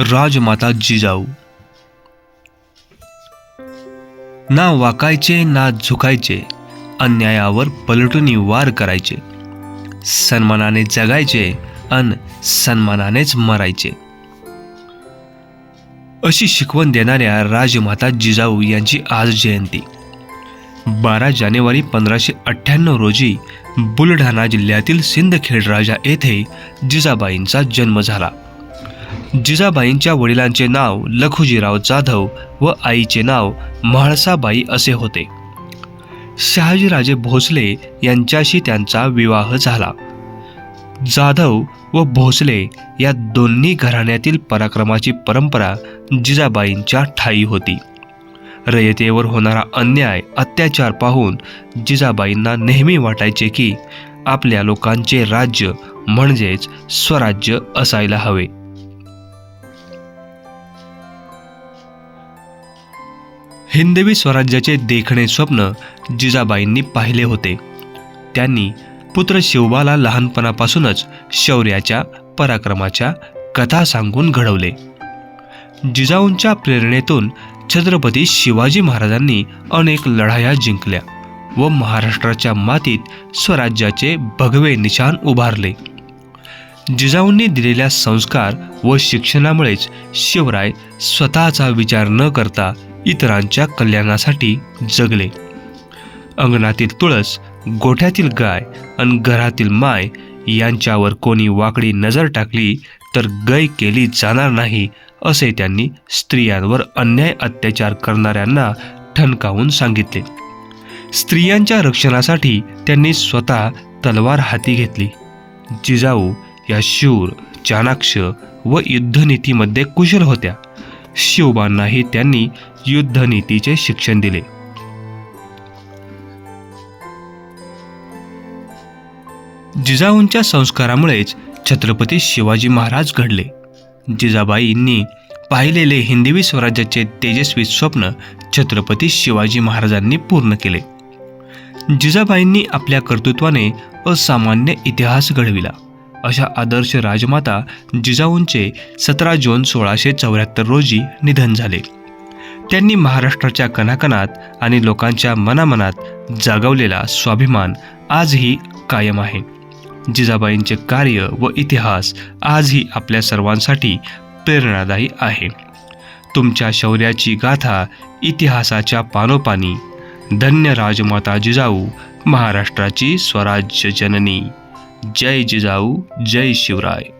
राजमाता जिजाऊ। ना वाकायचे ना झुकायचे अन्यायावर पलटून वार करायचे सन्मानाने जगायचे अन सन्मानानेच मरायचे। अशी शिकवण देणाऱ्या राजमाता जिजाऊ यांची आज जयंती। बारा जानेवारी पंधराशे अठ्ठ्याण्णव रोजी बुलढाणा जिल्ह्यातील सिंदखेड राजा येथे जिजाबाईंचा जन्म झाला। जिजाबाईंच्या वडिलांचे नाव लखुजीराव जाधव व आईचे नाव म्हाळसाबाई असे होते. शहाजीराजे भोसले यांच्याशी त्यांचा विवाह झाला. जाधव व भोसले या दोन्ही घराण्यातील पराक्रमाची परंपरा जिजाबाईंच्या ठाई होती. रयतेवर होणारा अन्याय अत्याचार पाहून जिजाबाईंना नेहमी वाटायचे की आपल्या लोकांचे राज्य म्हणजेच स्वराज्य असायला हवे. हिंदवी स्वराज्याचे देखणे स्वप्न जिजाबाईंनी पाहिले होते. त्यांनी पुत्र शिवबाला लहानपणापासूनच शौर्याच्या पराक्रमाच्या कथा सांगून घडवले. जिजाऊंच्या प्रेरणेतून छत्रपती शिवाजी महाराजांनी अनेक लढाया जिंकल्या व महाराष्ट्राच्या मातीत स्वराज्याचे भगवे निशाण उभारले. जिजाऊंनी दिलेल्या संस्कार व शिक्षणामुळेच शिवराय स्वतःचा विचार न करता इतरांच्या कल्याणासाठी जगले. अंगणातील तुळस गोठ्यातील गाय आणि घरातील माय यांच्यावर कोणी वाकडी नजर टाकली तर गय केली जाणार नाही असे त्यांनी स्त्रियांवर अन्याय अत्याचार करणाऱ्यांना ठणकावून सांगितले. स्त्रियांच्या रक्षणासाठी त्यांनी स्वतः तलवार हाती घेतली. जिजाऊ या शूर चाणाक्ष व युद्धनीतीमध्ये कुशल होत्या. शिवबांनाही त्यांनी युद्धनीतीचे शिक्षण दिले. जिजाऊंच्या संस्कारामुळेच छत्रपती शिवाजी महाराज घडले. जिजाबाईंनी पाहिलेले हिंदवी स्वराज्याचे तेजस्वी स्वप्न छत्रपती शिवाजी महाराजांनी पूर्ण केले. जिजाबाईंनी आपल्या कर्तृत्वाने असामान्य इतिहास घडविला. अशा आदर्श राजमाता जिजाऊंचे सतरा जून सोळाशे चौऱ्याहत्तर रोजी निधन झाले. त्यांनी महाराष्ट्राच्या कणाकणात आणि लोकांच्या मनामनात जागवलेला स्वाभिमान आजही कायम आहे. जिजाबाईंचे कार्य व इतिहास आजही आपल्या सर्वांसाठी प्रेरणादायी आहे. तुमच्या शौर्याची गाथा इतिहासाच्या पानोपानी धन्य राजमाता जिजाऊ महाराष्ट्राची स्वराज्य जननी. जय जिजाऊ जय शिवराय।